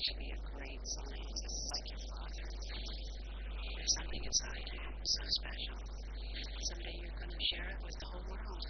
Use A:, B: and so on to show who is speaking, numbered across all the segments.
A: actually a great scientist like your father. There's something inside you so special. Someday you're going to share it with the whole world.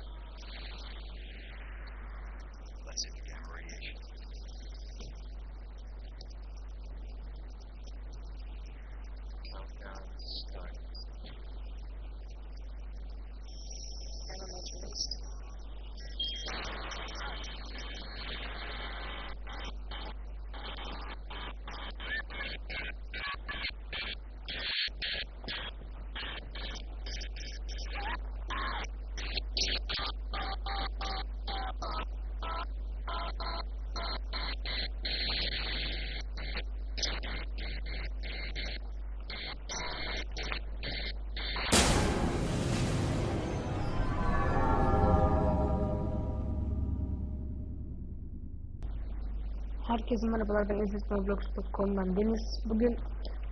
B: Herkese merhabalar ben İzzet.Roblox.com'dan Deniz. Bugün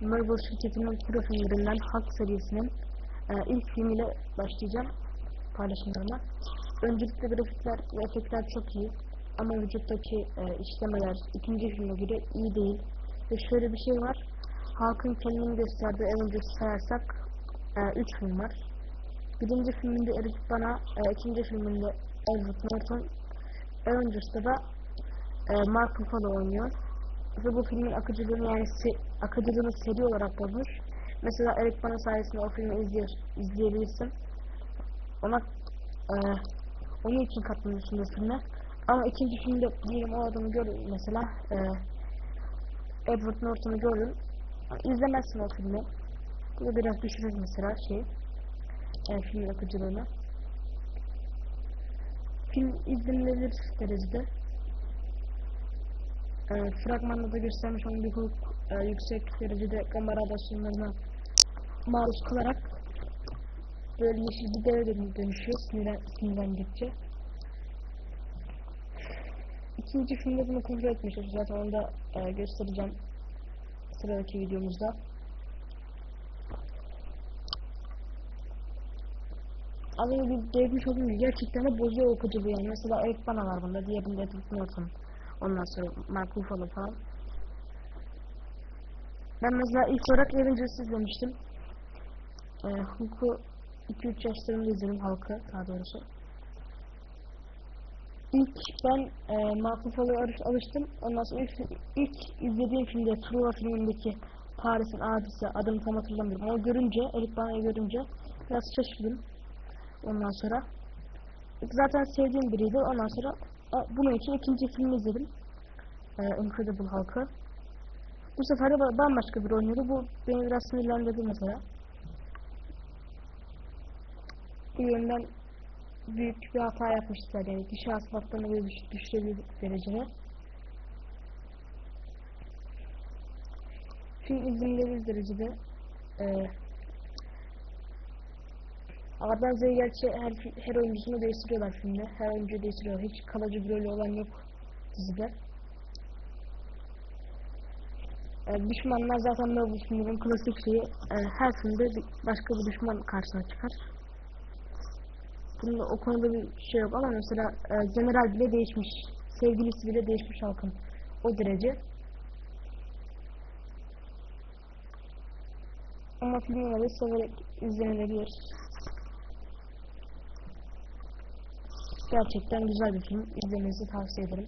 B: Marvel şirketinin pro filmlerinden Hulk serisinin e, ilk filmiyle başlayacağım paylaşımlarına. Öncelikle grafikler ve efektler çok iyi ama vücuttaki e, işlemeler ikinci filme göre iyi değil. Ve şöyle bir şey var. Hulk'ın kendini gösterdiği Avengers'ı sayarsak 3 film var. Birinci filminde Eric Bana, e, ikinci filminde Edward Norton, Avengers'ta da e, Mark Ruffalo oynuyor. Ve bu filmin akıcılığını yani se akıcılığını seri olarak bozmuş. Mesela Eric Bana sayesinde o filmi izliyor, izleyebilirsin. Ona e, onun için katlanıyorsun bu filme. Ama ikinci filmde diyelim o adamı görün mesela e, Edward Norton'u görün. İzlemezsin o filmi. Bu da biraz düşürür mesela şey e, filmin akıcılığını. Film izlenilebilir derecede. E, fragmanda da göstermiş hukuk e, yüksek derecede kamera adasyonlarına maruz kalarak böyle yeşil bir deve dönü- dönüşüyor sinirlen, sinirlendikçe. İkinci filmde bunu kontrol etmişiz. Zaten onu da e, göstereceğim sıradaki videomuzda. Az önce bir devmiş olduğum gerçekten de bozuyor okuyuculuğu yani. Mesela Eric Bana var bunda, diğerinde Norton. Ondan sonra Mark Ruffalo falan. Ben mesela ilk olarak Avengers'ı izlemiştim. Ee, Hulk'u 2-3 yaşlarında izledim halkı daha doğrusu. İlk ben e, Ruffalo'ya alış- alıştım. Ondan sonra ilk, ilk izlediğim filmde Truva filmindeki Paris'in abisi adını tam hatırlamıyorum. Onu görünce, Eric Bana'yı görünce biraz şaşırdım. Ondan sonra zaten sevdiğim biriydi. Ondan sonra bunun için ikinci filmi izledim. Ee, Incredible Hulk'ı. Bu sefer de ba- bambaşka bir oynuyordu. Bu beni biraz sinirlendirdi mesela. Bu yönden büyük bir hata yapmışlar yani. Kişi hasılatlarını böyle düş düşürebilir derecede. Film izlenilebilir derecede. Ee, A'dan Z'ye gerçi her, her oyuncusunu değiştiriyorlar filmde. Her oyuncuyu değiştiriyorlar. Hiç kalıcı bir rolü olan yok dizide. Ee, düşmanlar zaten Marvel filmlerin klasik şeyi. Ee, her filmde başka bir düşman karşısına çıkar. Bunda o konuda bir şey yok ama mesela e, General bile değişmiş. Sevgilisi bile değişmiş halkın. O derece. Ama film yine de severek izlenilebilir. Gerçekten güzel bir film. İzlemenizi tavsiye ederim.